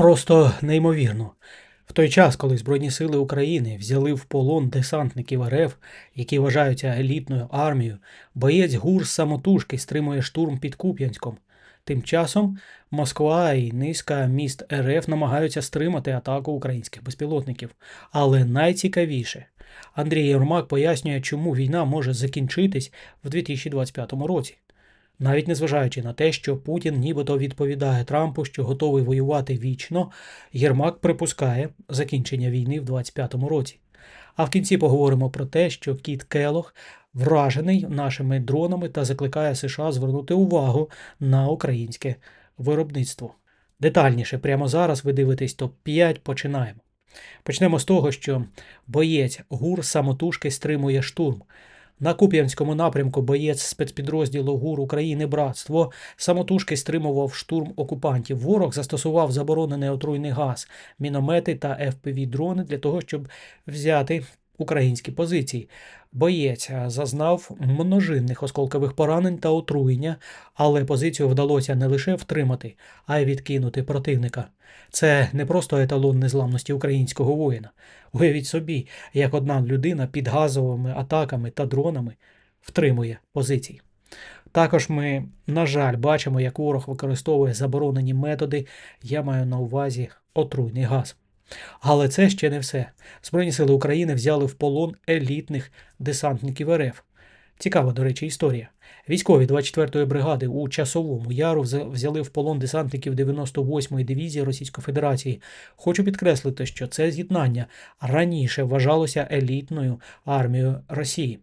Просто неймовірно. В той час, коли Збройні сили України взяли в полон десантників РФ, які вважаються елітною армією, боєць ГУР самотужки стримує штурм під Куп'янськом. Тим часом Москва і низка міст РФ намагаються стримати атаку українських безпілотників. Але найцікавіше, Андрій Єрмак пояснює, чому війна може закінчитись в 2025 році. Навіть незважаючи на те, що Путін нібито відповідає Трампу, що готовий воювати вічно, Єрмак припускає закінчення війни в 2025 році. А в кінці поговоримо про те, що Кіт Келох вражений нашими дронами та закликає США звернути увагу на українське виробництво. Детальніше, прямо зараз ви дивитесь топ-5, починаємо. Почнемо з того, що боєць ГУР самотужки стримує штурм. На Куп'янському напрямку боєць спецпідрозділу ГУР України Братство самотужки стримував штурм окупантів. Ворог застосував заборонений отруйний газ, міномети та fpv дрони для того, щоб взяти українські позиції. Боєць зазнав множинних осколкових поранень та отруєння, але позицію вдалося не лише втримати, а й відкинути противника. Це не просто еталон незламності українського воїна. Уявіть собі, як одна людина під газовими атаками та дронами втримує позиції. Також ми, на жаль, бачимо, як ворог використовує заборонені методи, я маю на увазі отруйний газ. Але це ще не все. Збройні сили України взяли в полон елітних десантників РФ. Цікава, до речі, історія. Військові 24-ї бригади у часовому яру взяли в полон десантників 98-ї дивізії Російської Федерації. Хочу підкреслити, що це з'єднання раніше вважалося елітною армією Росії.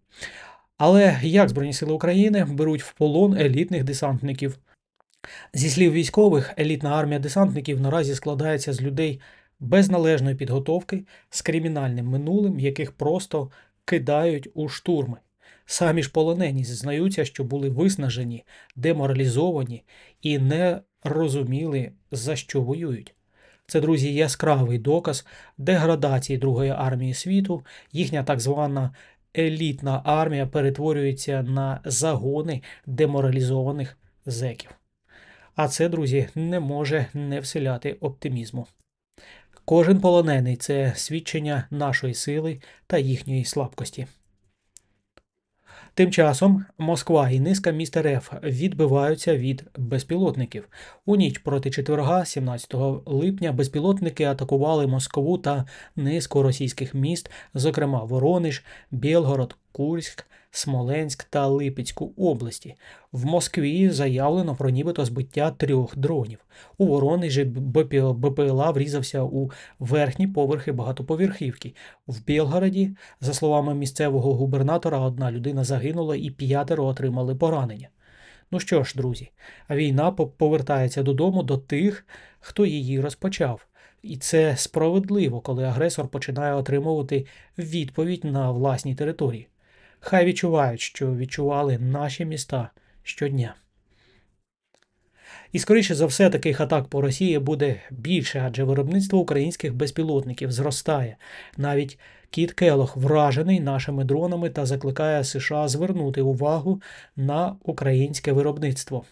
Але як Збройні сили України беруть в полон елітних десантників? Зі слів військових, елітна армія десантників наразі складається з людей без належної підготовки, з кримінальним минулим, яких просто кидають у штурми. Самі ж полонені зізнаються, що були виснажені, деморалізовані і не розуміли, за що воюють. Це, друзі, яскравий доказ деградації Другої армії світу, їхня так звана елітна армія перетворюється на загони деморалізованих зеків. А це, друзі, не може не вселяти оптимізму. Кожен полонений це свідчення нашої сили та їхньої слабкості. Тим часом Москва і низка міст РФ відбиваються від безпілотників. У ніч проти четверга, 17 липня, безпілотники атакували Москву та низку російських міст, зокрема Воронеж, Білгород, Курськ, Смоленськ та Липецьку області. В Москві заявлено про нібито збиття трьох дронів. У Воронежі БПЛА врізався у верхні поверхи багатоповерхівки. В Білгороді, за словами місцевого губернатора, одна людина загинула і п'ятеро отримали поранення. Ну що ж, друзі, війна повертається додому до тих, хто її розпочав. І це справедливо, коли агресор починає отримувати відповідь на власній території. Хай відчувають, що відчували наші міста щодня. І, скоріше за все, таких атак по Росії буде більше, адже виробництво українських безпілотників зростає. Навіть Кіт Келох вражений нашими дронами та закликає США звернути увагу на українське виробництво.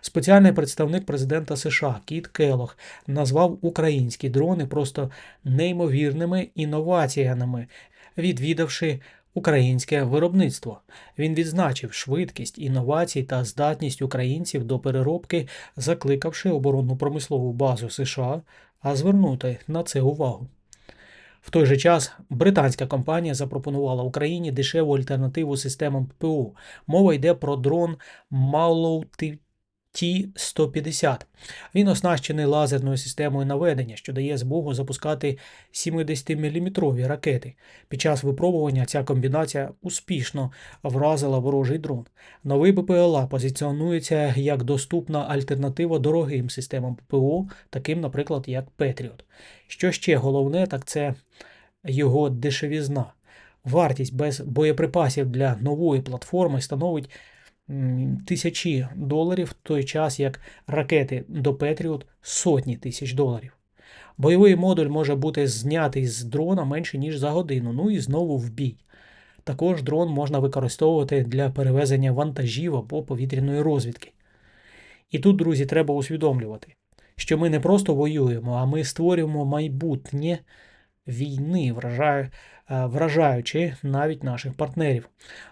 Спеціальний представник президента США Кіт Келох назвав українські дрони просто неймовірними інноваціями, відвідавши українське виробництво. Він відзначив швидкість інновацій та здатність українців до переробки, закликавши оборонну промислову базу США, а звернути на це увагу. В той же час британська компанія запропонувала Україні дешеву альтернативу системам ППО. Мова йде про дрон Mallow Т-150. Він оснащений лазерною системою наведення, що дає змогу запускати 70-мм ракети. Під час випробування ця комбінація успішно вразила ворожий дрон. Новий ППЛА позиціонується як доступна альтернатива дорогим системам ППО, таким, наприклад, як Петріот. Що ще головне, так це його дешевізна. Вартість без боєприпасів для нової платформи становить тисячі доларів в той час, як ракети до Петріот сотні тисяч доларів. Бойовий модуль може бути знятий з дрона менше, ніж за годину, ну і знову в бій. Також дрон можна використовувати для перевезення вантажів або повітряної розвідки. І тут, друзі, треба усвідомлювати, що ми не просто воюємо, а ми створюємо майбутнє війни, вражаю, е, вражаючи навіть наших партнерів.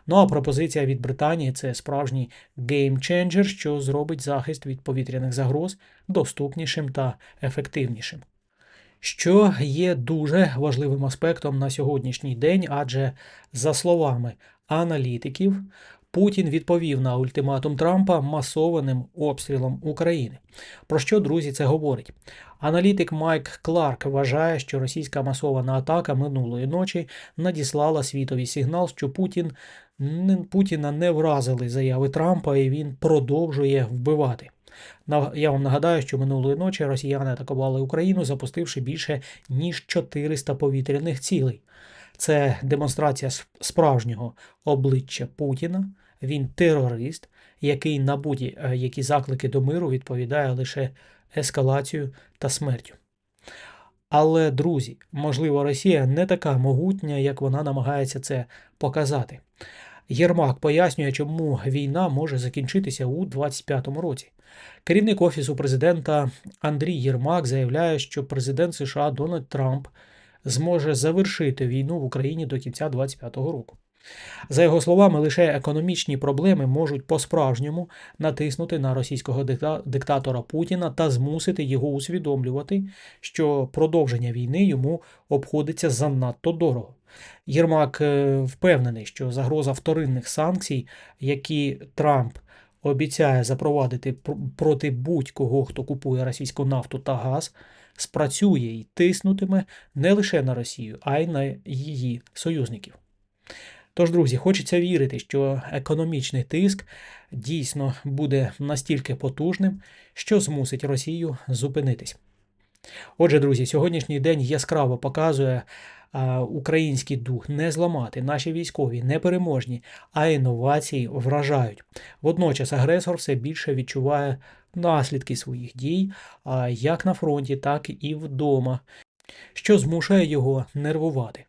Ну а пропозиція від Британії це справжній геймченджер, що зробить захист від повітряних загроз доступнішим та ефективнішим. Що є дуже важливим аспектом на сьогоднішній день, адже, за словами аналітиків, Путін відповів на ультиматум Трампа масованим обстрілом України. Про що, друзі, це говорить? Аналітик Майк Кларк вважає, що російська масована атака минулої ночі надіслала світовий сигнал, що Путін Путіна не вразили заяви Трампа, і він продовжує вбивати. Я вам нагадаю, що минулої ночі росіяни атакували Україну, запустивши більше ніж 400 повітряних цілей. Це демонстрація справжнього обличчя Путіна. Він терорист, який на будь-які заклики до миру відповідає лише ескалацією та смертю. Але, друзі, можливо, Росія не така могутня, як вона намагається це показати. Єрмак пояснює, чому війна може закінчитися у 2025 році. Керівник Офісу президента Андрій Єрмак заявляє, що президент США Дональд Трамп зможе завершити війну в Україні до кінця 2025 року. За його словами, лише економічні проблеми можуть по-справжньому натиснути на російського диктатора Путіна та змусити його усвідомлювати, що продовження війни йому обходиться занадто дорого. Єрмак е, впевнений, що загроза вторинних санкцій, які Трамп обіцяє запровадити пр- проти будь-кого, хто купує російську нафту та газ, спрацює і тиснутиме не лише на Росію, а й на її союзників. Тож, друзі, хочеться вірити, що економічний тиск дійсно буде настільки потужним, що змусить Росію зупинитись. Отже, друзі, сьогоднішній день яскраво показує український дух не зламати. Наші військові непереможні, а інновації вражають. Водночас агресор все більше відчуває наслідки своїх дій, як на фронті, так і вдома, що змушує його нервувати.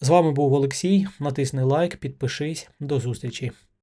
З вами був Олексій. Натисни лайк, підпишись. До зустрічі.